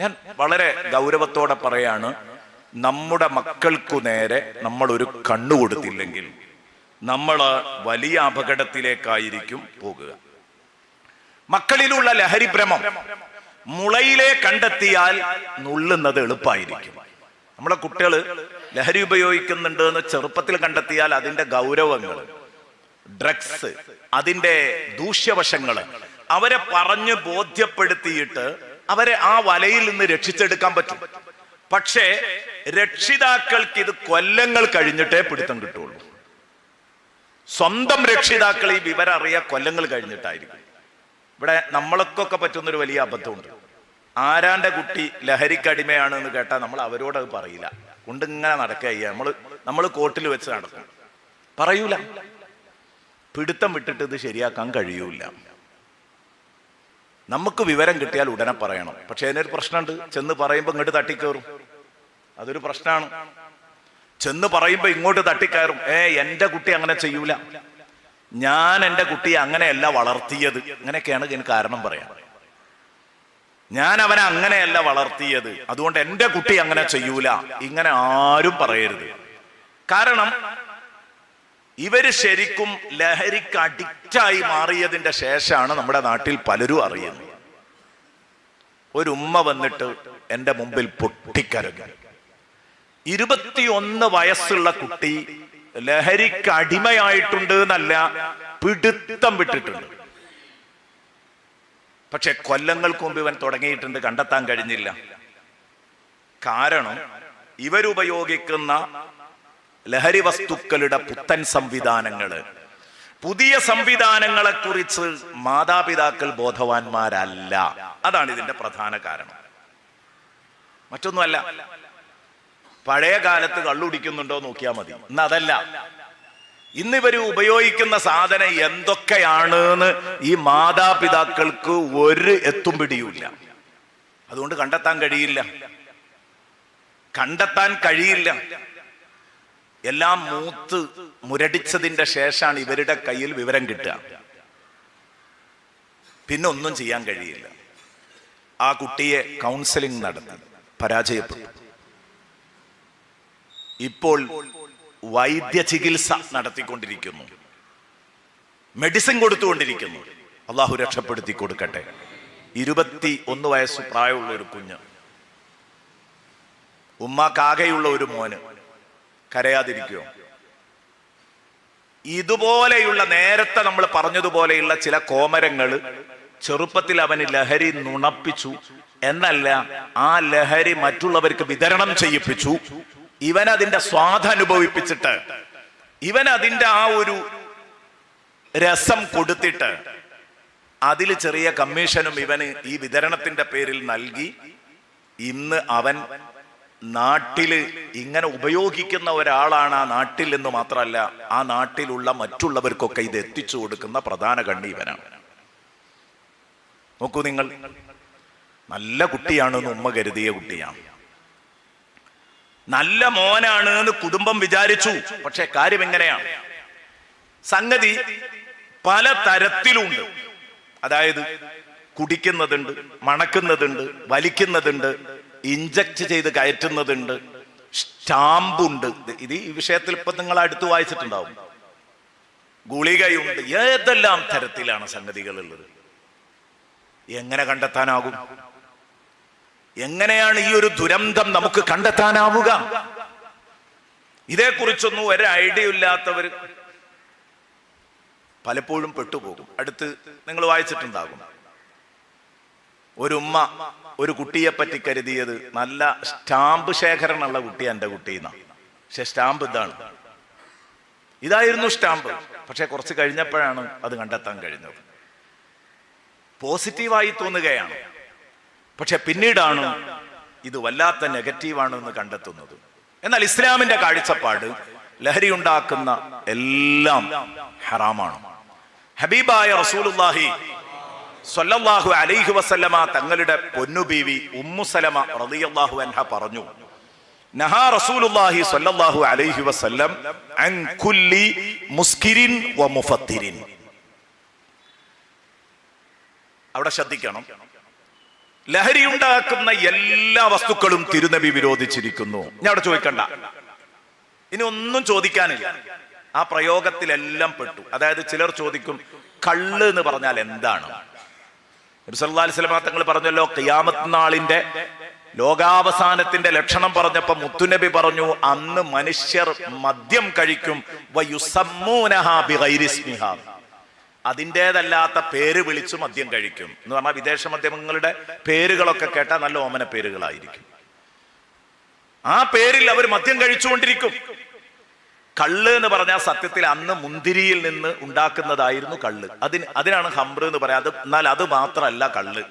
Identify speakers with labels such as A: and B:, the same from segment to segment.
A: ഞാൻ വളരെ ഗൗരവത്തോടെ പറയാണ് നമ്മുടെ മക്കൾക്കു നേരെ നമ്മൾ ഒരു കണ്ണു കൊടുത്തില്ലെങ്കിൽ നമ്മൾ വലിയ അപകടത്തിലേക്കായിരിക്കും പോകുക. മക്കളിലുള്ള ലഹരി ഭ്രമം മുളയിലെ കണ്ടെത്തിയാൽ നുള്ളുന്നത് എളുപ്പമായിരിക്കും നമ്മളെ കുട്ടികൾ ലഹരി ഉപയോഗിക്കുന്നുണ്ട് എന്ന് ചെറുപ്പത്തിൽ കണ്ടെത്തിയാൽ അതിന്റെ ഗൗരവങ്ങൾ ഡ്രഗ്സ് അതിന്റെ ദൂഷ്യവശങ്ങൾ അവരെ പറഞ്ഞ് ബോധ്യപ്പെടുത്തിയിട്ട് അവരെ ആ വലയിൽ നിന്ന് രക്ഷിച്ചെടുക്കാൻ പറ്റും. പക്ഷേ രക്ഷിതാക്കൾക്ക് ഇത് കൊല്ലങ്ങൾ കഴിഞ്ഞിട്ടേ പിടുത്തം കിട്ടുള്ളൂ. സ്വന്തം രക്ഷിതാക്കൾ ഈ വിവരം അറിയാ കൊല്ലങ്ങൾ കഴിഞ്ഞിട്ടായിരിക്കും. ഇവിടെ നമ്മളൊക്കെ പറ്റുന്നൊരു വലിയ അബദ്ധമുണ്ട്. ആരാന്റെ കുട്ടി ലഹരിക്കടിമയാണ് എന്ന് കേട്ടാൽ നമ്മൾ അവരോട് അത് പറയില്ല. കൊണ്ടിങ്ങനെ നടക്കുക നടക്കുകയ്യ നമ്മൾ നമ്മൾ കോട്ടിൽ വെച്ച് നടക്കും. പറയൂല. പിടുത്തം വിട്ടിട്ട് ഇത് ശരിയാക്കാൻ കഴിയൂല. നമുക്ക് വിവരം കിട്ടിയാൽ ഉടനെ പറയണം. പക്ഷെ അതിനൊരു പ്രശ്നമുണ്ട്. ചെന്ന് പറയുമ്പോൾ ഇങ്ങോട്ട് തട്ടിക്കയറും. അതൊരു പ്രശ്നമാണ്. ചെന്ന് പറയുമ്പോൾ ഇങ്ങോട്ട് തട്ടിക്കയറും. ഏ എന്റെ കുട്ടി അങ്ങനെ ചെയ്യൂല. ഞാൻ എന്റെ കുട്ടിയെ അങ്ങനെയല്ല വളർത്തിയത്. അങ്ങനെയൊക്കെയാണ് ഇതിന് കാരണം പറയാം ഞാൻ അവനെ അങ്ങനെയല്ല വളർത്തിയത്. അതുകൊണ്ട് എന്റെ കുട്ടി അങ്ങനെ ചെയ്യൂല. ഇങ്ങനെ ആരും പറയരുത്. കാരണം ഇവർ ശരിക്കും ലഹരിക്ക് അഡിക്റ്റായി മാറിയതിന്റെ ശേഷമാണ് നമ്മുടെ നാട്ടിൽ പലരും അറിയുന്നത്. ഒരു ഉമ്മ വന്നിട്ട് എന്റെ മുമ്പിൽ പൊട്ടിക്കരഞ്ഞു. ഇരുപത്തിയൊന്ന് വയസ്സുള്ള കുട്ടി ലഹരിക്ക് അടിമയായിട്ടുണ്ട് എന്നല്ല പിടുത്തം വിട്ടിട്ടുണ്ട്. പക്ഷെ കൊല്ലങ്ങൾക്ക് മുമ്പ് ഇവൻ തുടങ്ങിയിട്ടുണ്ട് കണ്ടെത്താൻ കഴിഞ്ഞില്ല. കാരണം ഇവരുപയോഗിക്കുന്ന ലഹരി വസ്തുക്കളുടെ പുത്തൻ സംവിധാനങ്ങൾ. പുതിയ സംവിധാനങ്ങളെ കുറിച്ച് മാതാപിതാക്കൾ ബോധവാന്മാരല്ല. അതാണ് ഇതിന്റെ പ്രധാന കാരണം. മറ്റൊന്നുമല്ല പഴയ കാലത്ത് കള്ളുടിക്കുന്നുണ്ടോ നോക്കിയാൽ മതി. ഇന്ന് അതല്ല. ഇന്നിവർ ഉപയോഗിക്കുന്ന സാധനം എന്തൊക്കെയാണ് ഈ മാതാപിതാക്കൾക്ക് ഒരു എത്തും പിടിയുമില്ല. അതുകൊണ്ട് കണ്ടെത്താൻ കഴിയില്ല. കണ്ടെത്താൻ കഴിയില്ല. എല്ലാം മൂത്ത് മുരടിച്ചതിന്റെ ശേഷമാണ് ഇവരുടെ കയ്യിൽ വിവരം കിട്ടുക. പിന്നെ ഒന്നും ചെയ്യാൻ കഴിയില്ല. ആ കുട്ടിയെ കൗൺസിലിംഗ് നടത്തി പരാജയപ്പെട്ടു. ഇപ്പോൾ വൈദ്യ ചികിത്സ നടത്തിക്കൊണ്ടിരിക്കുന്നു. മെഡിസിൻ കൊടുത്തുകൊണ്ടിരിക്കുന്നു. അള്ളാഹു രക്ഷപ്പെടുത്തി കൊടുക്കട്ടെ. ഇരുപത്തി ഒന്ന് വയസ്സ് പ്രായമുള്ള ഒരു കുഞ്ഞ്. ഉമ്മാക്കാകെയുള്ള ഒരു മോന്. കരയാതിരിക്കുമോ ഇതുപോലെയുള്ള നേരത്തെ നമ്മൾ പറഞ്ഞതുപോലെയുള്ള ചില കോമരങ്ങൾ ചെറുപ്പത്തിൽ അവന് ലഹരി നുണപ്പിച്ചു. എന്നല്ല ആ ലഹരി മറ്റുള്ളവർക്ക് വിതരണം ചെയ്യിപ്പിച്ചു. ഇവൻ അതിന്റെ സ്വാദനുഭവിപ്പിച്ചിട്ട് ഇവൻ അതിന്റെ ആ ഒരു രസം കൊടുത്തിട്ട് അതിൽ ചെറിയ കമ്മീഷനും ഇവന് ഈ വിതരണത്തിന്റെ പേരിൽ നൽകി. ഇന്ന് അവൻ നാട്ടിൽ ഇങ്ങനെ ഉപയോഗിക്കുന്ന ഒരാളാണ് ആ നാട്ടിൽ എന്ന് മാത്രമല്ല ആ നാട്ടിലുള്ള മറ്റുള്ളവർക്കൊക്കെ ഇത് എത്തിച്ചു കൊടുക്കുന്ന പ്രധാന കണ്ണി ഇവനാണ് നോക്കൂ നിങ്ങൾ. നല്ല കുട്ടിയാണ് എന്ന് ഉമ്മ കരുതിയ കുട്ടിയാണ്. നല്ല മോനാണ് എന്ന് കുടുംബം വിചാരിച്ചു പക്ഷെ കാര്യം എങ്ങനെയാണ്? സംഗതി പല തരത്തിലുണ്ട്. അതായത് കുടിക്കുന്നതുണ്ട് മണക്കുന്നതുണ്ട് വലിക്കുന്നതുണ്ട് ഇഞ്ചക്ട് ചെയ്ത് കയറ്റുന്നതുണ്ട് സ്റ്റാമ്പുണ്ട്. ഇത് ഈ വിഷയത്തിൽ ഇപ്പൊ നിങ്ങൾ അടുത്ത് വായിച്ചിട്ടുണ്ടാവും. ഗുളികയുണ്ട്. ഏതെല്ലാം തരത്തിലാണ് സംഗതികൾ ഉള്ളത് എങ്ങനെ കണ്ടെത്താനാകും? എങ്ങനെയാണ് ഈ ഒരു ദുരന്തം നമുക്ക് കണ്ടെത്താനാവുക? ഇതേക്കുറിച്ചൊന്നും ഒരു ഐഡിയ ഇല്ലാത്തവർ പലപ്പോഴും പെട്ടുപോകും. അടുത്ത് നിങ്ങൾ വായിച്ചിട്ടുണ്ടാകും. ഒരു ഉമ്മ ഒരു കുട്ടിയെ പറ്റി കരുതിയത് നല്ല സ്റ്റാമ്പ് ശേഖരണമുള്ള കുട്ടി എന്റെ കുട്ടിയെന്ന പക്ഷെ സ്റ്റാമ്പ് ഇതാണ്. ഇതായിരുന്നു സ്റ്റാമ്പ്. പക്ഷെ കുറച്ച് കഴിഞ്ഞപ്പോഴാണ് അത് കണ്ടെത്താൻ കഴിഞ്ഞത്. പോസിറ്റീവായി തോന്നുകയാണ്. പക്ഷെ പിന്നീടാണ് ഇത് വല്ലാത്ത നെഗറ്റീവാണ് എന്ന് കണ്ടെത്തുന്നത്. എന്നാൽ ഇസ്ലാമിന്റെ കാഴ്ചപ്പാട് ലഹരി ഉണ്ടാക്കുന്ന എല്ലാം ഹറാമാണ്. ഹബീബായ റസൂലുല്ലാഹി സ്വല്ലല്ലാഹു അലൈഹി വസല്ലമ തങ്ങളുടെ പൊന്നുബീവി ഉമ്മുസലമ റളിയല്ലാഹു അൻഹ പറഞ്ഞു നഹാ റസൂലുല്ലാഹി സ്വല്ലല്ലാഹു അലൈഹി വസല്ലം അൻ കുല്ലി മുസ്കിരിൻ വ മുഫത്തിരിൻ. അവിടെ ശ്രദ്ധിക്കണം. ലഹരി ഉണ്ടാക്കുന്ന എല്ലാ വസ്തുക്കളും തിരുനബി വിരോധിച്ചിരിക്കുന്നു. ഞാൻ അവിടെ ചോദിക്കണ്ട. ഇനി ഒന്നും ചോദിക്കാനില്ല. ആ പ്രയോഗത്തിലെല്ലാം പെട്ടു. അതായത് ചിലർ ചോദിക്കും കള്ള് എന്ന് പറഞ്ഞാൽ എന്താണ്? നബി സല്ലല്ലാഹു തങ്ങൾ പറഞ്ഞല്ലോ ഖിയാമത്ത് നാളിന്റെ ലോകാവസാനത്തിന്റെ ലക്ഷണം പറഞ്ഞപ്പോ മുത്തുനബി പറഞ്ഞു അന്ന് മനുഷ്യർ മദ്യം കഴിക്കും. അതിന്റെതല്ലാത്ത പേര് വിളിച്ച് മദ്യം കഴിക്കും. എന്ന് പറഞ്ഞാൽ വിദേശ മാധ്യമങ്ങളുടെ പേരുകളൊക്കെ കേട്ടാൽ നല്ല ഓമന പേരുകളായിരിക്കും. ആ പേരിൽ അവർ മദ്യം കഴിച്ചുകൊണ്ടിരിക്കും. കള്ള് എന്ന് പറഞ്ഞാൽ സത്യത്തിൽ അന്ന് മുന്തിരിയിൽ നിന്ന് ഉണ്ടാക്കുന്നതായിരുന്നു കള്ള്. അതിന് അതിനാണ് ഹംബ്ര എന്ന് പറയാം അത് എന്നാൽ അത് മാത്രമല്ല കള്ള്.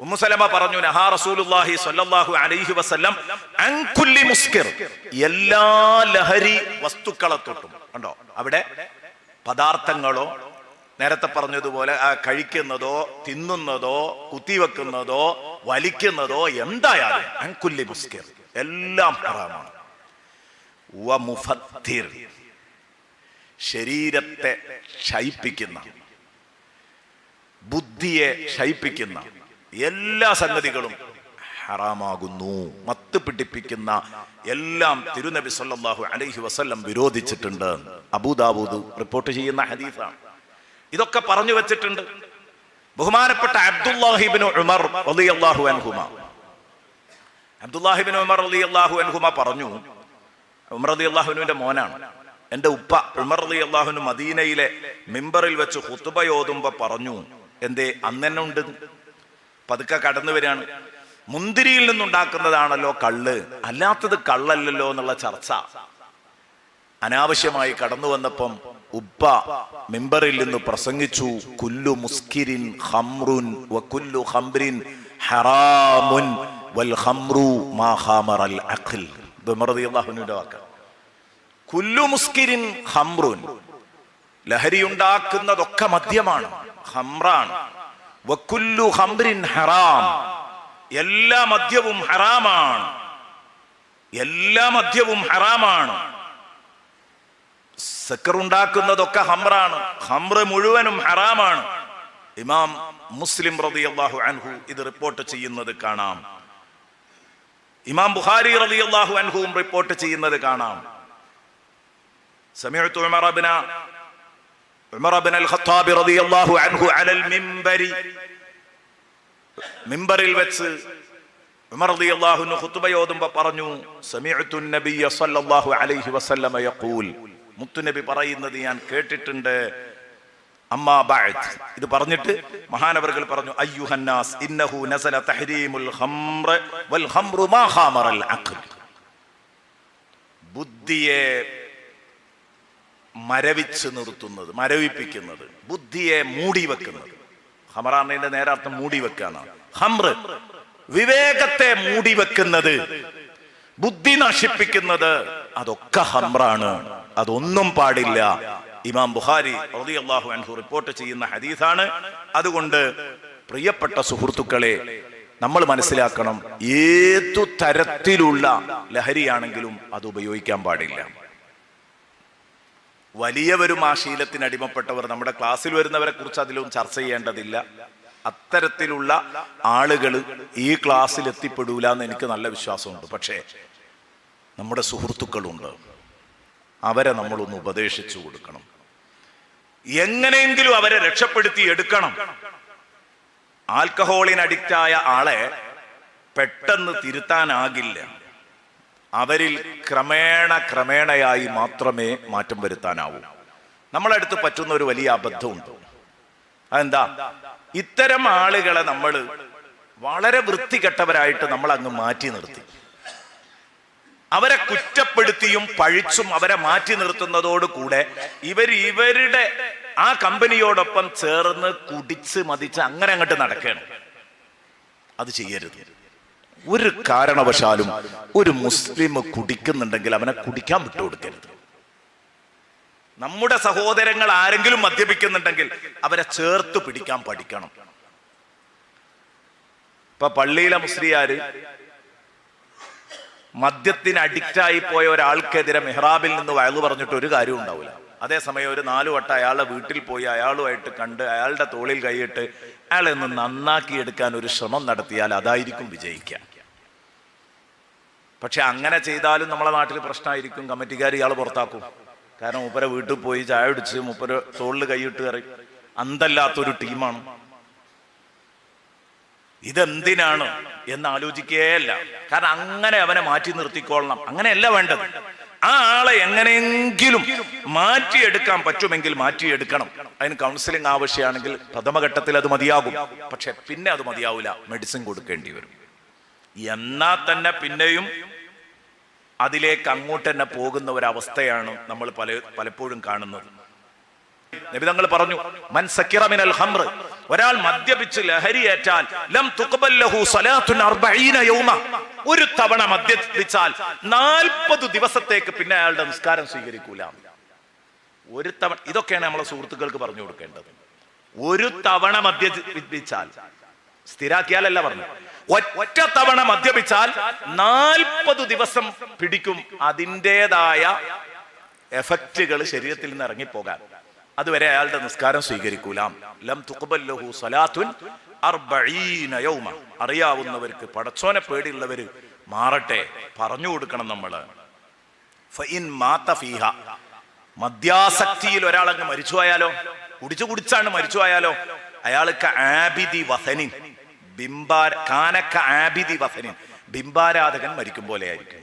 A: ഉമ്മുസലമ പറഞ്ഞു നഹാ റസൂലുല്ലാഹി സ്വല്ലല്ലാഹു അലൈഹി വസല്ലം അൻ കുല്ലി മുസ്കിർ. എല്ലാ ലഹരി വസ്തുക്കളെ തൊട്ടും. കണ്ടോ? അവിടെ പദാർത്ഥങ്ങളോ നേരത്തെ പറഞ്ഞതുപോലെ ആ കഴിക്കുന്നതോ തിന്നുന്നതോ കുത്തിവെക്കുന്നതോ വലിക്കുന്നതോ എന്തായാലും അൻകുല്ലി മുസ്കിർ എല്ലാം ഹറാമാണ്. ശരീരത്തെ ക്ഷയിപ്പിക്കുന്ന ബുദ്ധിയെ ക്ഷയിപ്പിക്കുന്ന എല്ലാ സംഗതികളും ഹറാമാകുന്നു. മത്ത് പിടിപ്പിക്കുന്ന എല്ലാം തിരുനബി സല്ലാഹു അലൈഹി വസല്ലം വിരോധിച്ചിട്ടുണ്ട്. അബൂദാബൂദ് റിപ്പോർട്ട് ചെയ്യുന്ന ഹദീസാണ്. ഇതൊക്കെ പറഞ്ഞു വെച്ചിട്ടുണ്ട്. ബഹുമാനപ്പെട്ട അബ്ദുല്ലാഹിബിൻ ഉമർ റളിയല്ലാഹു അൻഹുമ. അബ്ദുല്ലാഹിബിൻ ഉമർ റളിയല്ലാഹു അൻഹുമ പറഞ്ഞു ഉമർ അലി മോനാണ്. എന്റെ ഉപ്പ ഉമർ അലി അള്ളാഹുന് മദീനയിലെ മിമ്പറിൽ വെച്ച് ഹുത്തുബയോതുമ്പോ പറഞ്ഞു എന്തേ അന്നെന്നുണ്ട് പതുക്കെ കടന്നു വരികയാണ്. മുന്തിരിയിൽ നിന്നുണ്ടാക്കുന്നതാണല്ലോ കള്ള്. അല്ലാത്തത് കള്ളല്ലല്ലോ എന്നുള്ള ചർച്ച. അനാവശ്യമായി കടന്നു വന്നപ്പം ഉപ്പ മെമ്പറിൽ നിന്ന് പ്രസംഗിച്ചു കുല്ലു മുസ്കിരിൻ ഹംറുൻ വകുല്ലു ഹംറിൻ ഹറാമുൻ വൽ ഹംറു മാ ഖാമറൽ അഖിൽ. ഇത് ഉമർ റളിയല്ലാഹുവിന്റെ വാക്ക്. കുല്ലു മുസ്കിരിൻ ഹംറുൻ ലഹരി ഉണ്ടാക്കുന്നതൊക്കെ മദ്യമാണ് ഹംറാണ് വകുല്ലു ഹംറിൻ ഹറാം. എല്ലാ മദ്യവും ഹറാമാണ്. എല്ലാ മദ്യവും ഹറാമാണ്. സക്കറുണ്ടാക്കുന്നതൊക്കെ ഹംറാണ്. ഹംറ് മുഴുവനും ഹറാമാണ്. ഇമാം മുസ്ലിം റതി അള്ളാഹു അൻഹു ഇത് റിപ്പോർട്ട് ചെയ്യുന്നത് കാണാം. ഇമാം ബുഖാരി റതി അള്ളാഹു അൻഹുവും റിപ്പോർട്ട് ചെയ്യുന്നത് കാണാം. സമയത്ത് ഉമറബിന ഉമറബിൻ അൽ ഖത്താബി റതി അള്ളാഹു അൻഹു അലൽ മിംബരി മിമ്പറിൽ വെച്ച് ഉമർ പറഞ്ഞു സല്ലല്ലാഹു അലൈഹി വസല്ലമ യഖൂൽ. മുത്തുനബി പറയുന്നത് ഞാൻ കേട്ടിട്ടുണ്ട്. അമ്മാ ബഅദ്. ഇത് പറഞ്ഞിട്ട് മഹാനവറുകൾ പറഞ്ഞു അയ്യുഹന്നാസ് ഇന്നഹു നസല തഹരീമുൽ ഖംറ വൽ ഖംറു ബുദ്ധിയെ മരവിച്ച് നിർത്തുന്നത് മരവിപ്പിക്കുന്നത് ബുദ്ധിയെ മൂടി വെക്കുന്നത്. ഹമറാറിന്റെ നേരാർത്ഥം മൂടി വെക്കാണ് ഹമ്ര വിവേകത്തെ മൂടി വെക്കുന്നത് ബുദ്ധി നശിപ്പിക്കുന്നത് അതൊക്കെ ഹംറാണ് അതൊന്നും പാടില്ല. ഇമാം ബുഹാരി റളിയല്ലാഹു അൻഹു റിപ്പോർട്ട് ചെയ്യുന്ന ഹദീസാണ്. അതുകൊണ്ട് പ്രിയപ്പെട്ട സുഹൃത്തുക്കളെ നമ്മൾ മനസ്സിലാക്കണം ഏതു തരത്തിലുള്ള ലഹരിയാണെങ്കിലും അത് ഉപയോഗിക്കാൻ പാടില്ല. വലിയവരും ആ ശീലത്തിന് അടിമപ്പെട്ടവർ നമ്മുടെ ക്ലാസ്സിൽ വരുന്നവരെ കുറിച്ച് അതിലും ചർച്ച ചെയ്യേണ്ടതില്ല. അത്തരത്തിലുള്ള ആളുകൾ ഈ ക്ലാസ്സിൽ എത്തിപ്പെടൂല എന്ന് എനിക്ക് നല്ല വിശ്വാസമുണ്ട്. പക്ഷേ നമ്മുടെ സുഹൃത്തുക്കളുണ്ട്. അവരെ നമ്മളൊന്ന് ഉപദേശിച്ചു കൊടുക്കണം. എങ്ങനെയെങ്കിലും അവരെ രക്ഷപ്പെടുത്തി എടുക്കണം. ആൽക്കഹോളിന് അഡിക്റ്റായ ആളെ പെട്ടെന്ന് തിരുത്താനാകില്ല. അവരിൽ ക്രമേണ ക്രമേണയായി മാത്രമേ മാറ്റം വരുത്താനാവൂ. നമ്മളടുത്ത് പറ്റുന്ന ഒരു വലിയ അബദ്ധമുണ്ട്. അതെന്താ? ഇത്തരം ആളുകളെ നമ്മൾ വളരെ വൃത്തികെട്ടവരായിട്ട് നമ്മൾ അങ്ങ് മാറ്റി നിർത്തി. അവരെ കുറ്റപ്പെടുത്തിയും പഴിച്ചും അവരെ മാറ്റി നിർത്തുന്നതോട് കൂടെ ഇവർ ഇവരുടെ ആ കമ്പനിയോടൊപ്പം ചേർന്ന് കുടിച്ച് മതിച്ച് അങ്ങനെ അങ്ങോട്ട് നടക്കുകയാണ്. അത് ചെയ്യരുത്. ഒരു കാരണവശാലും ഒരു മുസ്ലിം കുടിക്കുന്നുണ്ടെങ്കിൽ അവനെ കുടിക്കാൻ വിട്ടുകൊടുക്കരുത്. നമ്മുടെ സഹോദരങ്ങൾ ആരെങ്കിലും മദ്യപിക്കുന്നുണ്ടെങ്കിൽ അവരെ ചേർത്ത് പിടിക്കാൻ പഠിക്കണം. ഇപ്പൊ പള്ളിയിലെ മുസ്ലിയാര് മദ്യത്തിന് അഡിക്റ്റായി പോയ ഒരാൾക്കെതിരെ മെഹ്റാബിൽ നിന്ന് വയലു പറഞ്ഞിട്ട് ഒരു കാര്യവും ഉണ്ടാവില്ല. അതേസമയം ഒരു നാലു വട്ടം അയാളുടെ വീട്ടിൽ പോയി അയാളുമായിട്ട് കണ്ട് അയാളുടെ തോളിൽ കൈയിട്ട് അയാളെ ഒന്ന് നന്നാക്കി എടുക്കാൻ ഒരു ശ്രമം നടത്തിയാൽ അതായിരിക്കും വിജയിക്കുക. പക്ഷെ അങ്ങനെ ചെയ്താലും നമ്മളെ നാട്ടിൽ പ്രശ്നമായിരിക്കും. കമ്മിറ്റിക്കാർ ഇയാൾ പുറത്താക്കും. കാരണം മൂപ്പരെ വീട്ടിൽ പോയി ചായ അടിച്ച് മൂപ്പര് തോളിൽ കൈയിട്ട് കയറി അന്തല്ലാത്തൊരു ടീമാണ്. ഇതെന്തിനാണ് എന്ന് ആലോചിക്കുകയല്ല കാരണം അങ്ങനെ അവനെ മാറ്റി നിർത്തിക്കൊള്ളണം. അങ്ങനെയല്ല വേണ്ടത്. ആ ആളെ എങ്ങനെയെങ്കിലും മാറ്റിയെടുക്കാൻ പറ്റുമെങ്കിൽ മാറ്റിയെടുക്കണം. അതിന് കൗൺസിലിംഗ് ആവശ്യമാണെങ്കിൽ പ്രഥമഘട്ടത്തിൽ അത് മതിയാകും. പക്ഷെ പിന്നെ അത് മതിയാവില്ല. മെഡിസിൻ കൊടുക്കേണ്ടി വരും. എന്നാൽ തന്നെ പിന്നെയും അതിലേക്ക് അങ്ങോട്ട് തന്നെ പോകുന്ന ഒരവസ്ഥയാണ് നമ്മൾ പല പലപ്പോഴും കാണുന്നത്. നിബിതങ്ങൾ പറഞ്ഞു മൻ സക്കിറമിനൽ ഹംറ് ഒരാൾ മദ്യപിച്ച് ലഹരിയേറ്റാൽ ലം തുഖബല്ലഹു ലഹു സലാത്തുൻ അർബഈന യൗമ. ഒരു തവണ മദ്യപിച്ചാൽ നാൽപ്പത് ദിവസത്തേക്ക് പിന്നെ അയാളുടെ നിസ്കാരം സ്വീകരിക്കൂല. ഒരു തവണ ഇതൊക്കെയാണ് നമ്മളെ സുഹൃത്തുക്കൾക്ക് പറഞ്ഞു കൊടുക്കേണ്ടത്. ഒരു തവണ മദ്യപിച്ചാൽ സ്ഥിരാക്കിയാലല്ല പറഞ്ഞു ഒറ്റ തവണ മദ്യപിച്ചാൽ നാൽപ്പത് ദിവസം പിടിക്കും. അതിന്റെതായ എഫക്റ്റുകൾ ശരീരത്തിൽ നിന്ന് ഇറങ്ങിപ്പോകാൻ. അതുവരെ അയാളുടെ നിസ്കാരം സ്വീകരിക്കൂലാം. തുഖബല്ലഹു സലാത്തുൻ അർബഈന യൗമ. അറിയാവുന്നവർക്ക് പടച്ചോനെ പേടിയുള്ളവർ മാറട്ടെ പറഞ്ഞു കൊടുക്കണം നമ്മൾ ഫഇൻ മാത ഫീഹ. മദ്യാസക്തിയിൽ ഒരാൾ അങ്ങ് മരിച്ചു പോയാലോ കുടിച്ചു കുടിച്ചാണ് മരിച്ചു പോയാലോ അയാൾക്ക് ആബിദി വസനിൻ. ബിംബാര കാനക്ക ആബിദി വഫനിൻ. ബിംബാരാധകൻ മരിക്കും പോലെ ആയിരിക്കും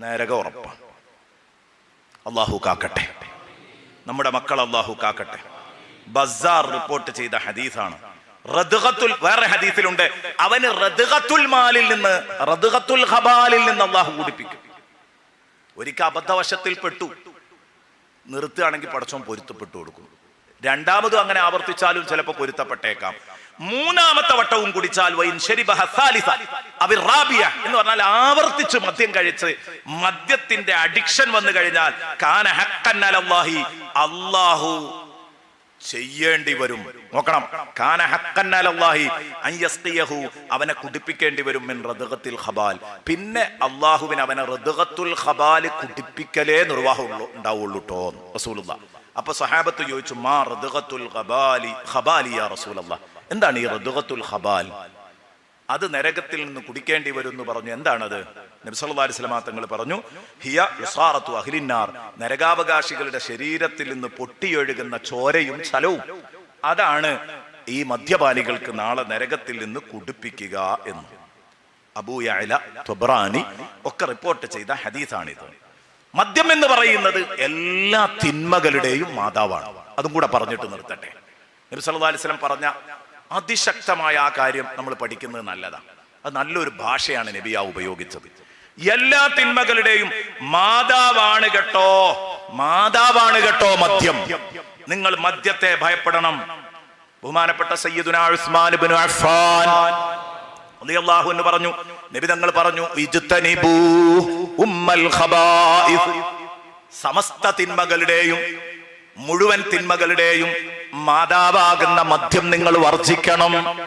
A: നരക ഉറപ്പാണ് അള്ളാഹു കാക്കട്ടെ. നമ്മുടെ മക്കൾ അള്ളാഹു കാക്കട്ടെ. ബസാർ റിപ്പോർട്ട് ചെയ്ത ഹദീസാണ്. റദ്ഗത്തുൽ വേറെ ഹദീസിലുണ്ട്. അവന് റദ്ഗത്തുൽ മാലിൽ നിന്ന് റദ്ഗത്തുൽ ഹബാലിൽ നിന്ന് അള്ളാഹു കുടിപ്പിക്കും ഒരിക്കൽ അബദ്ധവശത്തിൽ പെട്ടു. നിർത്തുകയാണെങ്കിൽ പടച്ചോൻ പൊരുത്തപ്പെട്ടു കൊടുക്കും. രണ്ടാമതും അങ്ങനെ ആവർത്തിച്ചാലും ചിലപ്പോൾ പൊരുത്തപ്പെട്ടേക്കാം. മൂന്നാമത്തെ വട്ടവും കുടിച്ചാൽ വൈൻ അവർ റാബിയ എന്ന് പറഞ്ഞാൽ ആവർത്തിച്ച് മദ്യം കഴിച്ച് മദ്യത്തിന്റെ അഡിക്ഷൻ വന്നു കഴിഞ്ഞാൽ കാന അലല്ലാഹി. അല്ലാഹു ചെയ്യേണ്ടി വരും. നോക്കണം. കാന അൻ യസ്ഖിയഹു. അവനെ കുടിപ്പിക്കേണ്ടി വരും മിൻ റദ്ഗത്തിൽ ഖബാൽ. പിന്നെ അള്ളാഹുവിന് അവനെ റദ്ഗത്തുൽ ഖബാൽ കുടിപ്പിക്കലേ നിർവാഹമുള്ളൂ ഉണ്ടാവുള്ളൂ ട്ടോ. റസൂലുള്ള. അപ്പൊ സഹാബത്ത് ചോദിച്ചു മാ റദ്ഗത്തുൽ ഖബാലി ഖബാലി യാ എന്താണ് ഈ റദ്ഗത്തുൽ ഹബാൽ അത് നരകത്തിൽ നിന്ന് കുടിക്കേണ്ടി വരും എന്ന് പറഞ്ഞു. എന്താണത്? നബ്സല്ലാ അലിസ്ലാം തങ്ങൾ പറഞ്ഞു ഹിയ യുസാറത്തു അഹ്ലിന്നാർ. നരകാവകാശികളുടെ ശരീരത്തിൽ നിന്ന് പൊട്ടിയൊഴുകുന്ന ചോരയും ചലവും അതാണ് ഈ മദ്യപാനികൾക്ക് നാളെ നരകത്തിൽ നിന്ന് കുടിപ്പിക്കുക എന്ന്. അബൂയല ത്വബ്രാനി ഒക്കെ റിപ്പോർട്ട് ചെയ്ത ഹദീസാണിത്. മദ്യം എന്ന് പറയുന്നത് എല്ലാ തിന്മകളുടെയും മാതാവാണ്. അതും കൂടെ പറഞ്ഞിട്ട് നിർത്തട്ടെ. നബി സല്ലല്ലാഹു അലൈഹി പറഞ്ഞ അതിശക്തമായ ആ കാര്യം നമ്മൾ പഠിക്കുന്നത് നല്ലതാണ്. അത് നല്ലൊരു ഭാഷയാണ് നബിയ ഉപയോഗിച്ചത്. എല്ലാ തിന്മകളുടെയും മാതാവാണ് കേട്ടോ മാതാവാണ് കേട്ടോ മദ്യം. നിങ്ങൾ മദ്യത്തെ ഭയപ്പെടണം. ബഹുമാനപ്പെട്ട സയ്യിദുന ഉസ്മാൻ അഫ്ഫാൻ അൻഹു പറഞ്ഞു നബി തങ്ങൾ പറഞ്ഞു ഉമ്മൽ സമസ്ത തിന്മകളുടെയും മുഴുവൻ തിന്മകളുടെയും മാതാവാകുന്ന മദ്യം നിങ്ങൾ വർജിക്കണം.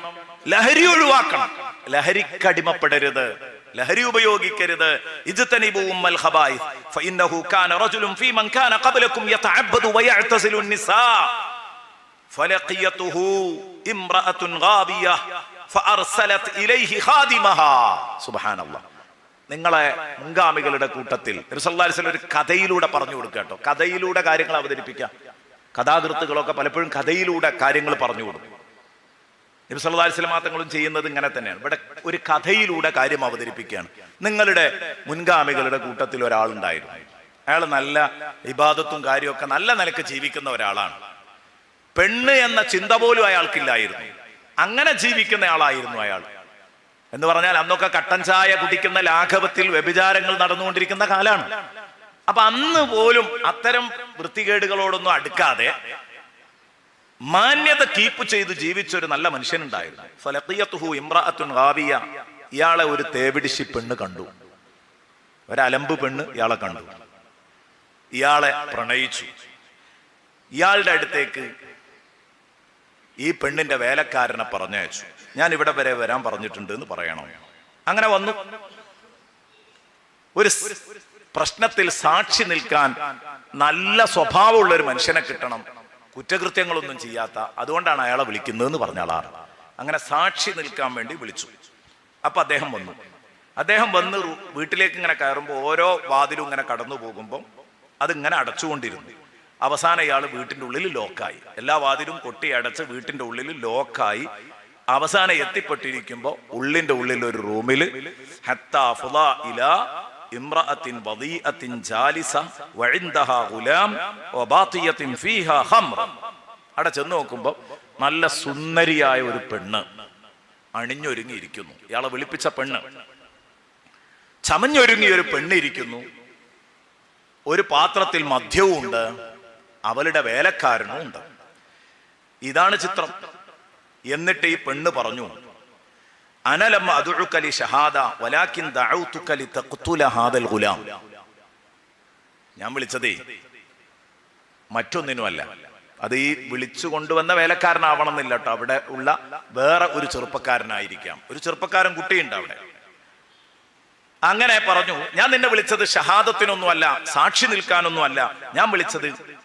A: ലഹരി ഒഴിവാക്കണം. ലഹരിക്കടിമപ്പെടരുത്. ലഹരി ഉപയോഗിക്കരുത്. ഇജ്തനിബൂ ഉമ്മൽ ഖബായിസ്. ഫഇന്നഹു കാന റജുലുൻ ഫീ നിങ്ങളെ മുൻഗാമികളുടെ കൂട്ടത്തിൽ. നബിസല്ലാസ്ലം ഒരു കഥയിലൂടെ പറഞ്ഞു കൊടുക്കുക കേട്ടോ. കഥയിലൂടെ കാര്യങ്ങൾ അവതരിപ്പിക്കാം കഥാകൃത്തുകളൊക്കെ പലപ്പോഴും കഥയിലൂടെ കാര്യങ്ങൾ പറഞ്ഞു കൊടുക്കും. നബിസല്ലാസ്ലം മാത്രങ്ങളും ചെയ്യുന്നത് ഇങ്ങനെ തന്നെയാണ്. ഇവിടെ ഒരു കഥയിലൂടെ കാര്യം അവതരിപ്പിക്കുകയാണ്. നിങ്ങളുടെ മുൻഗാമികളുടെ കൂട്ടത്തിൽ ഒരാളുണ്ടായിരുന്നു. അയാൾ നല്ല വിവാദത്തും കാര്യമൊക്കെ നല്ല നിലയ്ക്ക് ജീവിക്കുന്ന ഒരാളാണ്. പെണ്ണ് എന്ന ചിന്ത പോലും അയാൾക്കില്ലായിരുന്നു. അങ്ങനെ ജീവിക്കുന്ന ആളായിരുന്നു അയാൾ. എന്ന് പറഞ്ഞാൽ അന്നൊക്കെ കട്ടൻ ചായ കുടിക്കുന്ന ലാഘവത്തിൽ വ്യഭിചാരങ്ങൾ നടന്നുകൊണ്ടിരിക്കുന്ന കാലാണ് അപ്പൊ അന്ന് പോലും അത്തരം വൃത്തികേടുകളോടൊന്നും അടുക്കാതെ മാന്യത കീപ്പ് ചെയ്ത് ജീവിച്ച ഒരു നല്ല മനുഷ്യനുണ്ടായിരുന്നു. ഫലഖിയത്തുഹു ഇമ്രാഅത്തുൻ ഗാവിയ ഇയാളെ ഒരു തേവിടിശി പെണ്ണ് കണ്ടു. ഒരലമ്പ് പെണ്ണ് ഇയാളെ കണ്ടു. ഇയാളെ പ്രണയിച്ചു. ഇയാളുടെ അടുത്തേക്ക് ഈ പെണ്ണിന്റെ വേലക്കാരനെ പറഞ്ഞയച്ചു. ഞാൻ ഇവിടെ വരെ വരാൻ പറഞ്ഞിട്ടുണ്ട് എന്ന് പറയണോ. അങ്ങനെ വന്നു. ഒരു പ്രശ്നത്തിൽ സാക്ഷി നിൽക്കാൻ നല്ല സ്വഭാവമുള്ള ഒരു മനുഷ്യനെ കിട്ടണം. കുറ്റകൃത്യങ്ങളൊന്നും ചെയ്യാത്ത അതുകൊണ്ടാണ് അയാളെ വിളിക്കുന്നതെന്ന് പറഞ്ഞ ആളാണ്. അങ്ങനെ സാക്ഷി നിൽക്കാൻ വേണ്ടി വിളിച്ചു. അപ്പൊ അദ്ദേഹം വന്നു. അദ്ദേഹം വന്ന് വീട്ടിലേക്ക് ഇങ്ങനെ കയറുമ്പോൾ ഓരോ വാതിലും ഇങ്ങനെ കടന്നു പോകുമ്പോൾ അതിങ്ങനെ അടച്ചുകൊണ്ടിരുന്നു. അവസാനം ഇയാൾ വീട്ടിന്റെ ഉള്ളിൽ ലോക്കായി. എല്ലാ വാതിലും കൊട്ടി അടച്ച് വീട്ടിന്റെ ഉള്ളിൽ ലോക്കായി. അവസാനം എത്തിപ്പെട്ടിരിക്കുമ്പോൾ ഉള്ളിന്റെ ഉള്ളിൽ ഒരു റൂമിൽ ഗുലാം വബാത്തിയത്തിൻ ഫീഹാ ഖംർ അവിടെ ചെന്ന് നോക്കുമ്പോൾ നല്ല സുന്ദരിയായ ഒരു പെണ്ണ് അണിഞ്ഞൊരുങ്ങിയിരിക്കുന്നു. ഇയാളെ വിളിപ്പിച്ച പെണ്ണ്. ചമഞ്ഞൊരുങ്ങിയ ഒരു പെണ്ണ് ഇരിക്കുന്നു ഒരു പാത്രത്തിൽ മദ്യവും ഉണ്ട് അവളുടെ വേലക്കാരനും ഉണ്ട്. ഇതാണ് ചിത്രം. എന്നിട്ട് ഈ പെണ്ണ് പറഞ്ഞു അനലം അതുഴുക്കലി ഷഹാദ വലാക്കിൻ ദഅഉതുകലി തഖ്തുല ഹാദൽ ഗുലാം. ഞാൻ വിളിച്ചതേ മറ്റൊന്നിനുമല്ല. അത് ഈ വിളിച്ചു കൊണ്ടുവന്ന വേലക്കാരനാവണം എന്നില്ല കേട്ടോ. അവിടെ ഉള്ള വേറെ ഒരു ചെറുപ്പക്കാരനായിരിക്കാം. ഒരു ചെറുപ്പക്കാരൻ കുട്ടിയുണ്ട് അവിടെ. അങ്ങനെ പറഞ്ഞു ഞാൻ നിന്നെ വിളിച്ചത് ഷഹാദത്തിനൊന്നുമല്ല സാക്ഷി നിൽക്കാനൊന്നുമല്ല. ഞാൻ വിളിച്ചത്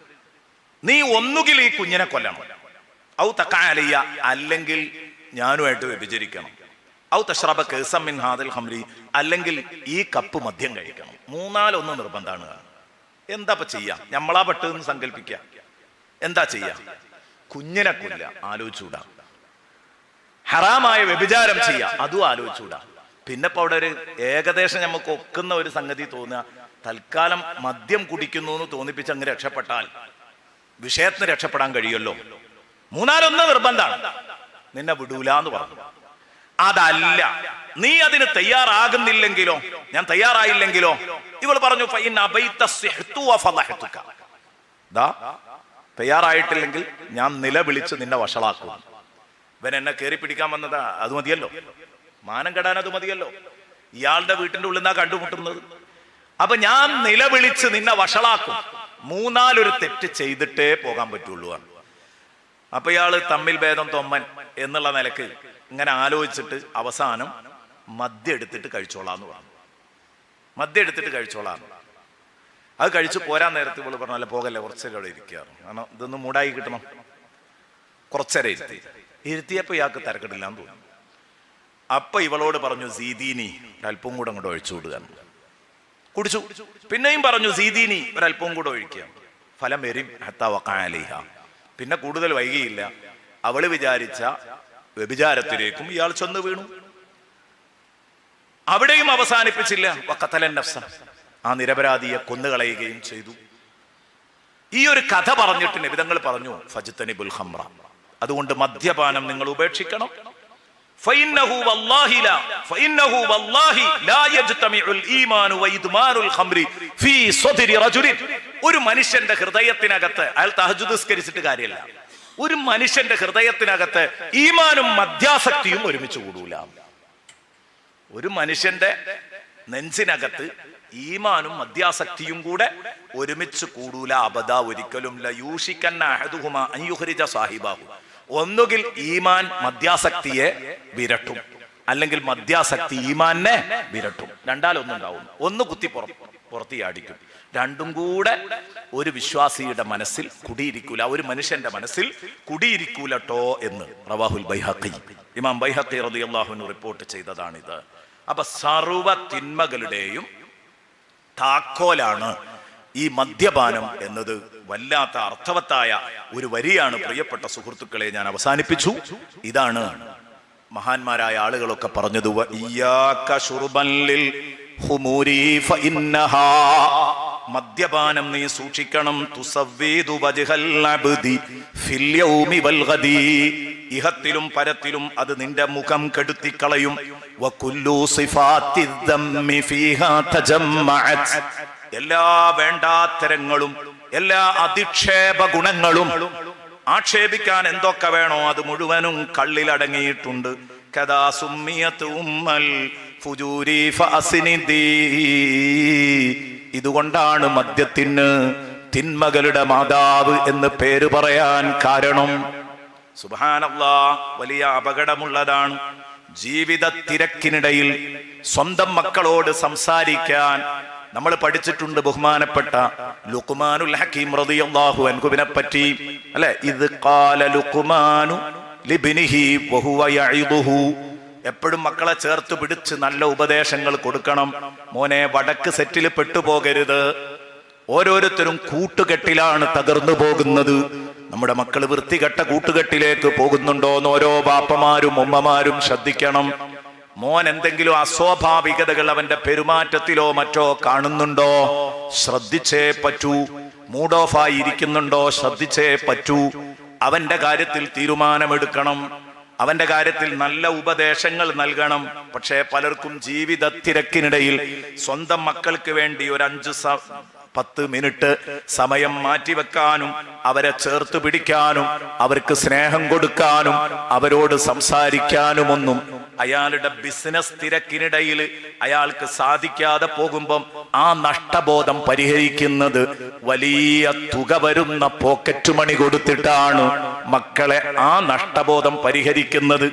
A: നീ ഒന്നുകിൽ ഈ കുഞ്ഞിനെ കൊല്ലണം. ഔ തക്കാലിയ അല്ലെങ്കിൽ ഞാനുമായിട്ട് വ്യഭിചരിക്കണം. ഔ തഷ്റബ കേസം ഹാദൽ ഹംരി അല്ലെങ്കിൽ ഈ കപ്പ് മദ്യം കഴിക്കണം. മൂന്നാലൊന്ന് നിർബന്ധമാണ് എന്താ ഇപ്പൊ ചെയ്യാം? ഞമ്മളാ പെട്ട് എന്ന് സങ്കല്പിക്കാം എന്താ ചെയ്യാ? കുഞ്ഞിനെ കൊല്ല. ആലോചിച്ചൂടാ. ഹറാമായ വ്യഭിചാരം ചെയ്യാം. അതും ആലോചിച്ചൂടാ. പിന്നെ ഇപ്പൊ അവിടെ ഒരു ഏകദേശം നമുക്ക് ഒക്കുന്ന ഒരു സംഗതി തോന്നുക. തൽക്കാലം മദ്യം കുടിക്കുന്നു എന്ന് തോന്നിപ്പിച്ച് അങ്ങ് രക്ഷപ്പെട്ടാൽ വിഷയത്തിന് രക്ഷപ്പെടാൻ കഴിയുമല്ലോ. മൂന്നാലൊന്ന് നിർബന്ധമാണ്. നിന്നെ വിടൂല എന്ന് പറഞ്ഞു. അതല്ല. നീ അതിന് തയ്യാറാകുന്നില്ലെങ്കിലോ? ഞാൻ തയ്യാറായില്ലെങ്കിലോ? ഇവൾ പറഞ്ഞു തയ്യാറായിട്ടില്ലെങ്കിൽ ഞാൻ നിലവിളിച്ച് നിന്നെ വഷളാക്കും. ഇവൻ എന്നെ കയറി പിടിക്കാൻ വന്നതാ അത് മതിയല്ലോ. മാനം കെടാൻ അത് മതിയല്ലോ. ഇയാളുടെ വീട്ടിന്റെ ഉള്ളിൽ നിന്നാ കണ്ടുമുട്ടുന്നത്. അപ്പൊ ഞാൻ നിലവിളിച്ച് നിന്നെ വഷളാക്കും. മൂന്നാലൊരു തെറ്റ് ചെയ്തിട്ടേ പോകാൻ പറ്റുള്ളൂ. അപ്പൊ ഇയാൾ തമ്മിൽ ഭേദം തൊമ്മൻ എന്നുള്ള നിലയ്ക്ക് ഇങ്ങനെ ആലോചിച്ചിട്ട് അവസാനം മദ്യം എടുത്തിട്ട് കഴിച്ചോളാന്ന് പറഞ്ഞു. മദ്യം എടുത്തിട്ട് കഴിച്ചോളാന്ന്. അത് കഴിച്ച് പോരാൻ നേരത്ത് ഇവൾ പറഞ്ഞ പോകല്ലേ കുറച്ചേരം അവിടെ ഇരിക്കുകയാണ് കാരണം ഇതൊന്ന് മൂടായി കിട്ടണം. കുറച്ചേരം ഇരുത്തി. ഇരുത്തിയപ്പോ ഇയാൾക്ക് തിരക്കിടില്ലാന്ന് തോന്നി. അപ്പൊ ഇവളോട് പറഞ്ഞു സീതീനി അല്പം കൂടെ അങ്ങോട്ട് ഒഴിച്ചു വിടുക എന്ന്. കുടിച്ചു. പിന്നെയും പറഞ്ഞു സീതീനി ഒരല്പവും കൂടെ ഒഴിക്കുക. ഫലം വരും ഹത്താവക്കാലിഹ പിന്നെ കൂടുതൽ വൈകിയില്ല. അവൾ വിചാരിച്ച വ്യഭിചാരത്തിലേക്കും ഇയാൾ ചെന്ന് വീണു. അവിടെയും അവസാനിപ്പിച്ചില്ല. വക്കത്തലൻ നഫ്സ ആ നിരപരാധിയെ കൊന്നുകളയുകയും ചെയ്തു. ഈ ഒരു കഥ പറഞ്ഞിട്ട് നിബിതങ്ങൾ പറഞ്ഞു ഫജിത്തനി ഹംറ അതുകൊണ്ട് മദ്യപാനം നിങ്ങൾ ഉപേക്ഷിക്കണം. فإنه والله لا فإنه والله لا يجتمع الإيمان وإدمان الخمر في صدر رجل ഒരു മനുഷ്യന്റെ ഹൃദയത്തിനകത്ത് അയാൾ തഹജുദ് നിസ്കരിച്ചിട്ട് കാര്യമല്ല ഒരു മനുഷ്യന്റെ ഹൃദയത്തിനകത്ത് ഈമാനും മദ്യാസക്തിയും ഒരുമിച്ച് കൂടൂല ഒരു മനുഷ്യന്റെ നെഞ്ചിനകത്ത് ഈമാനും മദ്യാസക്തിയും കൂടെ ഒരുമിച്ച് കൂടൂല അബദ ഒരിക്കലും ലയൂഷിക്കന്ന അഹദുഹുമ അയ്യുഹരിജ സാഹിബാഹു ഒന്നുകിൽ ഈമാൻ മദ്യാസക്തിയെ വിരട്ടും. അല്ലെങ്കിൽ മദ്യാസക്തി ഈമാനെ വിരട്ടും. രണ്ടാലൊന്നുണ്ടാവും. ഒന്ന് കുത്തി പുറ പുറത്തിയാടിക്കും. രണ്ടും കൂടെ ഒരു വിശ്വാസിയുടെ മനസ്സിൽ കുടിയിരിക്കൂല ഒരു മനുഷ്യന്റെ മനസ്സിൽ കുടിയിരിക്കൂലട്ടോ എന്ന്. റവാഹുൽ ബൈഹഖി. ഇമാം ബൈഹഖി റളിയല്ലാഹു റിപ്പോർട്ട് ചെയ്തതാണിത്. അപ്പൊ സർവ തിന്മകളുടെയും താക്കോലാണ് ഈ മദ്യപാനം എന്നത് വല്ലാത്ത അർത്ഥവത്തായ ഒരു വരിയാണ് പ്രിയപ്പെട്ട സുഹൃത്തുക്കളെ ഞാൻ അവസാനിപ്പിച്ചു ഇതാണ് മഹാന്മാരായ ആളുകളൊക്കെ പറഞ്ഞത്. മദ്യപാനം നീ സൂക്ഷിക്കണം. ഇഹത്തിലും പരത്തിലും അത് നിന്റെ മുഖം കെടുത്തിക്കളയും എല്ലാ വേണ്ടാത്തരങ്ങളും എല്ലാ അധിക്ഷേപ ഗുണങ്ങളും ആക്ഷേപിക്കാൻ എന്തൊക്കെ വേണോ അത് മുഴുവനും കള്ളിലടങ്ങിയിട്ടുണ്ട്. കഥാ സുമ്മിയത്ത് ഉമ്മൽ ഫുജൂരി. ഇതുകൊണ്ടാണ് മദ്യത്തിന് തിന്മകളുടെ മാതാവ് എന്ന് പേര് പറയാൻ കാരണം. സുബാനല്ലാ വലിയ അപകടമുള്ളതാണ്. ജീവിത തിരക്കിനിടയിൽ സ്വന്തം മക്കളോട് സംസാരിക്കാൻ നമ്മൾ പഠിച്ചിട്ടുണ്ട് ബഹുമാനപ്പെട്ട ലുക്കുമാനുൽ ഹക്കീം റളിയല്ലാഹു അൻഹുവിനെ പറ്റി. അല്ലെ? ഇത് ഖാല ലുക്കുമാനു ലിബ്നിഹി വഹുവ യഇദുഹു എപ്പോഴും മക്കളെ ചേർത്ത് പിടിച്ച് നല്ല ഉപദേശങ്ങൾ കൊടുക്കണം. മോനെ വടക്ക് സെറ്റിൽ പെട്ടുപോകരുത്. ഓരോരുത്തരും കൂട്ടുകെട്ടിലാണ് തകർന്നു പോകുന്നത്. നമ്മുടെ മക്കൾ വൃത്തികെട്ട കൂട്ടുകെട്ടിലേക്ക് പോകുന്നുണ്ടോ എന്ന് ഓരോ ബാപ്പമാരും ഉമ്മമാരും ശ്രദ്ധിക്കണം. മോൻ എന്തെങ്കിലും അസ്വാഭാവികതകൾ അവന്റെ പെരുമാറ്റത്തിലോ മറ്റോ കാണുന്നുണ്ടോ? ശ്രദ്ധിച്ചേ പറ്റൂ. മൂഡ് ഓഫ് ആയി ഇരിക്കുന്നുണ്ടോ ശ്രദ്ധിച്ചേ പറ്റൂ. അവന്റെ കാര്യത്തിൽ തീരുമാനമെടുക്കണം. അവന്റെ കാര്യത്തിൽ നല്ല ഉപദേശങ്ങൾ നൽകണം. പക്ഷേ പലർക്കും ജീവിത തിരക്കിനിടയിൽ സ്വന്തം മക്കൾക്ക് വേണ്ടി ഒരു അഞ്ച് പത്ത് മിനിറ്റ് സമയം മാറ്റിവെക്കാനും അവരെ ചേർത്ത് പിടിക്കാനും അവർക്ക് സ്നേഹം കൊടുക്കാനും അവരോട് സംസാരിക്കാനുമൊന്നും അയാളുടെ ബിസിനസ് തിരക്കിനിടയിൽ അയാൾക്ക് സാധിക്കാതെ പോകുമ്പം ആ നഷ്ടബോധം പരിഹരിക്കുന്നത് വലിയ തുക വരുന്ന പോക്കറ്റ് മണി കൊടുത്തിട്ടാണ് മക്കളെ ആ നഷ്ടബോധം പരിഹരിക്കുന്നത്.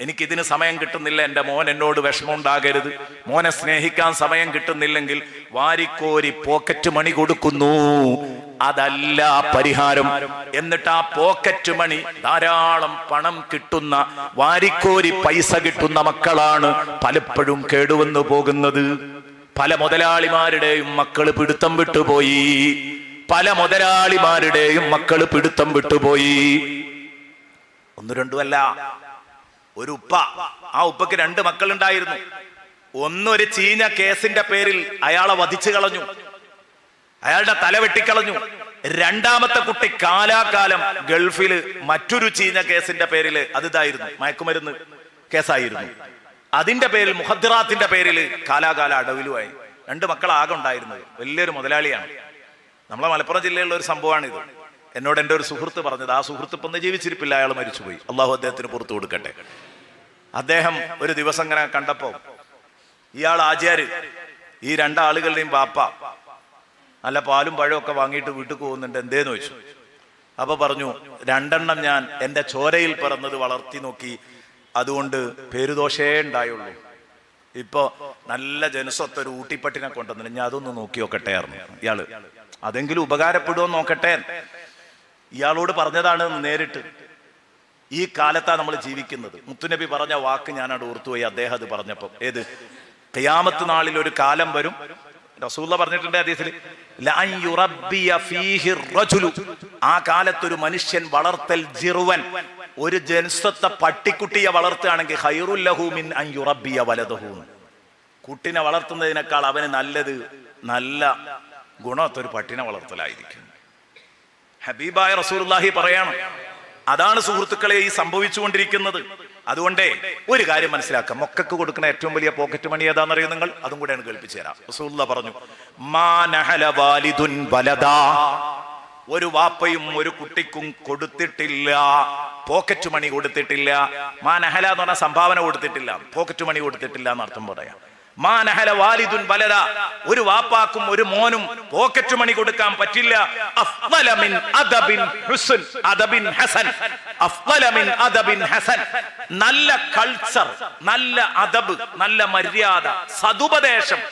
A: എനിക്കിതിന് സമയം കിട്ടുന്നില്ല. എന്റെ മോൻ എന്നോട് വിഷമം ഉണ്ടാകരുത് മോനെ സ്നേഹിക്കാൻ സമയം കിട്ടുന്നില്ലെങ്കിൽ വാരിക്കോരി പോക്കറ്റ് മണി കൊടുക്കുന്നു. അതല്ല പരിഹാരം. എന്നിട്ട് ആ പോക്കറ്റ് മണി ധാരാളം പണം കിട്ടുന്ന വാരിക്കോരി പൈസ കിട്ടുന്ന മക്കളാണ് പലപ്പോഴും കേടുവന്നു പോകുന്നത്. പല മുതലാളിമാരുടെയും മക്കൾ പിടുത്തം വിട്ടുപോയി. പല മുതലാളിമാരുടെയും മക്കൾ പിടുത്തം വിട്ടുപോയി. ഒന്ന് രണ്ടുമല്ല. ഒരു ഉപ്പ. ആ ഉപ്പക്ക് രണ്ട് മക്കൾ മക്കളുണ്ടായിരുന്നു. ഒന്നൊരു ചീഞ്ഞ കേസിന്റെ പേരിൽ അയാളെ വധിച്ചു കളഞ്ഞു. അയാളുടെ തല വെട്ടിക്കളഞ്ഞു. രണ്ടാമത്തെ കുട്ടി കാലാകാലം ഗൾഫിൽ മറ്റൊരു ചീഞ്ഞ കേസിന്റെ പേരിൽ അത് ഇതായിരുന്നു. മയക്കുമരുന്ന് കേസായിരുന്നു. അതിന്റെ പേരിൽ മുഹദ്റാത്തിന്റെ പേരിൽ കാലാകാല അടവിലുമായി. രണ്ട് മക്കൾ ആകെ ഉണ്ടായിരുന്നത്. വലിയൊരു മുതലാളിയാണ്. നമ്മളെ മലപ്പുറം ജില്ലയിലുള്ള ഒരു സംഭവമാണിത്. എന്നോട് എന്റെ ഒരു സുഹൃത്ത് പറഞ്ഞത് ആ സുഹൃത്ത് ഇപ്പം ജീവിച്ചിരിപ്പില്ല അയാൾ മരിച്ചുപോയി. അള്ളാഹു അദ്ദേഹത്തിന് പുറത്തു കൊടുക്കട്ടെ. അദ്ദേഹം ഒരു ദിവസം ഇങ്ങനെ കണ്ടപ്പോ ഇയാൾ ആചാര് ഈ രണ്ടാളുകളുടെയും ബാപ്പ നല്ല പാലും പഴവും ഒക്കെ വാങ്ങിയിട്ട് വീട്ടിൽ പോകുന്നുണ്ട് എന്തേന്ന് ചോദിച്ചു? അപ്പൊ പറഞ്ഞു രണ്ടെണ്ണം ഞാൻ എന്റെ ചോരയിൽ പിറന്നത് വളർത്തി നോക്കി അതുകൊണ്ട് പേരുദോഷേ ഉണ്ടായുള്ളൂ. ഇപ്പോ നല്ല ജനസ്വത്ത് ഒരു ഊട്ടിപ്പട്ടിനെ കൊണ്ടുവന്നില്ല ഞാൻ അതൊന്ന് നോക്കി നോക്കട്ടെ ആയിരുന്നു ഇയാൾ. അതെങ്കിലും ഉപകാരപ്പെടുമോ നോക്കട്ടെ ഇയാളോട് പറഞ്ഞതാണ് നേരിട്ട്. ഈ കാലത്താണ് നമ്മൾ ജീവിക്കുന്നത്. മുത്തുനബി പറഞ്ഞ വാക്ക് ഞാനവിടെ ഓർത്തുപോയി അദ്ദേഹം അത് പറഞ്ഞപ്പം. ഏത്? ഖിയാമത്ത് നാളിൽ ഒരു കാലം വരും. റസൂല്ല പറഞ്ഞിട്ടുണ്ട് ആ കാലത്ത് ഒരു മനുഷ്യൻ വളർത്തൽ ജിറുവൻ. ഒരു ജൻസത്തെ പട്ടിക്കുട്ടിയെ വളർത്തുകയാണെങ്കിൽ ഹൈറുല്ലഹൂമിൻ അൻ വലതഹൂമിൻ വലതഹൂ കുട്ടിനെ വളർത്തുന്നതിനേക്കാൾ അവന് നല്ലത് നല്ല ഗുണത്തൊരു പട്ടിനെ വളർത്തലായിരിക്കും. ഹബീബായ റസൂലുള്ളാഹി പറയണം. അതാണ് സുഹൃത്തുക്കളെ ഈ സംഭവിച്ചുകൊണ്ടിരിക്കുന്നത്. അതുകൊണ്ടേ ഒരു കാര്യം മനസ്സിലാക്കാം. മൊക്കക്ക് കൊടുക്കുന്ന ഏറ്റവും വലിയ പോക്കറ്റ് മണി ഏതാണെന്നറിയോ നിങ്ങൾ? അതും കൂടെയാണ് കേൾപ്പിച്ചു തരാം. റസൂല്ല പറഞ്ഞു ഒരു വാപ്പയും ഒരു കുട്ടിക്കും കൊടുത്തിട്ടില്ല. പോക്കറ്റ് മണി കൊടുത്തിട്ടില്ല. മാ നഹല എന്ന് പറഞ്ഞ സംഭാവന കൊടുത്തിട്ടില്ല. പോക്കറ്റ് മണി കൊടുത്തിട്ടില്ല എന്നർത്ഥം പറയാം. മാ നഹല വാലിദുൻ വലത ഒരു വാപ്പാക്കും ഒരു മോനും പോക്കറ്റ് മണി കൊടുക്കാൻ പറ്റില്ല. അഫ്ളല മിൻ അദബിൻ ഹുസ്ൻ അദബിൻ ഹസൻ. അഫ്ളല മിൻ അദബിൻ ഹസൻ. നല്ല കൾച്ചർ നല്ല അദബ് നല്ല മര്യാദ സതുപദേശം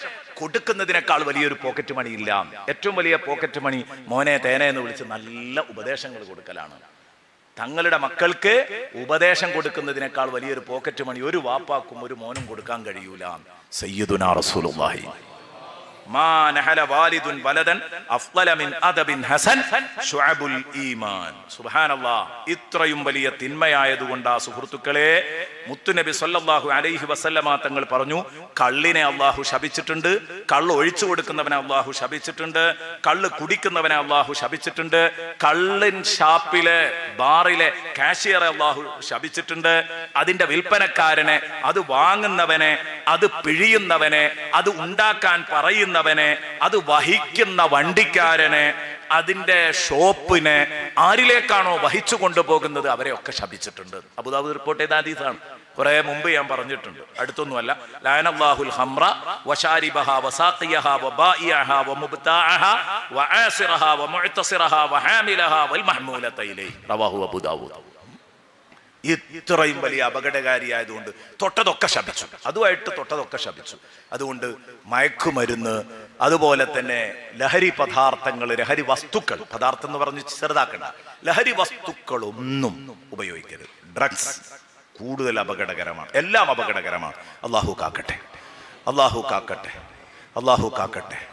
A: കൊടുക്കുന്നതിനേക്കാൾ വലിയൊരു പോക്കറ്റ് മണി ഇല്ല. ഏറ്റവും വലിയ പോക്കറ്റ് മണി മോനെ തേനെ എന്ന് വിളിച്ച് നല്ല ഉപദേശങ്ങൾ കൊടുക്കലാണ്. തങ്ങളുടെ മക്കൾക്ക് ഉപദേശം കൊടുക്കുന്നതിനേക്കാൾ വലിയൊരു പോക്കറ്റ് മണി ഒരു വാപ്പാക്കും ഒരു മോനും കൊടുക്കാൻ കഴിയൂല. സയ്യിദുനാ റസൂലുള്ളാഹി. ഇത്രയും വലിയ തിന്മയായതുകൊണ്ട് ആ സുഹൃത്തുക്കളെ മുത്തുനബി സല്ലാഹു അലൈഹി വസല്ലമ തങ്ങൾ പറഞ്ഞു കള്ളിനെ അള്ളാഹു ശപിച്ചിട്ടുണ്ട് കള്ള് ഒഴിച്ചു കൊടുക്കുന്നവനെ അള്ളാഹു ശപിച്ചിട്ടുണ്ട് കള്ള് കുടിക്കുന്നവനെ അള്ളാഹു ശപിച്ചിട്ടുണ്ട് കള്ളിൻ ഷാപ്പിലെ ബാറിലെ കാഷ്യറെ അള്ളാഹു ശപിച്ചിട്ടുണ്ട് അതിന്റെ വിൽപ്പനക്കാരനെ അത് വാങ്ങുന്നവനെ അത് പിഴിയുന്നവനെ അത് ഉണ്ടാക്കാൻ പറയുന്നവനെ അത് വഹിക്കുന്ന വണ്ടിക്കാരനെ അതിന്റെ ഷോപ്പിനെ ആരിലേക്കാണോ വഹിച്ചു കൊണ്ടുപോകുന്നത് അവരെ ഒക്കെ ശപിച്ചിട്ടുണ്ട്. അബുദാബു റിപ്പോർട്ട് ചെയ്ത അതീതാണ് കുറെ മുമ്പ് ഞാൻ പറഞ്ഞിട്ടുണ്ട്. അടുത്തൊന്നുമല്ല. ലാനല്ലാഹുൽ ഹംറ വശാരിബഹ വസാഖിയഹ വബായിയഹ വമുബ്താഅഹ വആസിറഹ വമുഅ്തസിറഹ വഹാമിലഹ വൽമഹ്മൂലത ഇലൈഹി. റവാഹു അബൂ ദാവൂദ് ഇത്രയും വലിയ അപകടകാരിയായതുകൊണ്ട് തൊട്ടതൊക്കെ ശപിച്ചു. അതുമായിട്ട് തൊട്ടതൊക്കെ ശപിച്ചു. അതുകൊണ്ട് മയക്കുമരുന്ന് അതുപോലെ തന്നെ ലഹരി പദാർത്ഥങ്ങൾ ലഹരി വസ്തുക്കൾ പദാർത്ഥം എന്ന് പറഞ്ഞ് ചെറുതാക്കണ്ട. ലഹരി വസ്തുക്കളൊന്നും ഉപയോഗിക്കരുത്. ഡ്രഗ്സ് കൂടുതൽ അപകടകരമാണ്. എല്ലാം അപകടകരമാണ്. അള്ളാഹു കാക്കട്ടെ. അള്ളാഹു കാക്കട്ടെ. അള്ളാഹു കാക്കട്ടെ.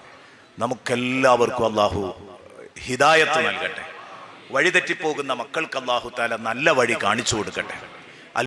A: നമുക്കെല്ലാവർക്കും അള്ളാഹു ഹിദായത്ത് നൽകട്ടെ. വഴിതെറ്റിപ്പോകുന്ന മക്കൾക്ക് അള്ളാഹു താല നല്ല വഴി കാണിച്ചു കൊടുക്കട്ടെ.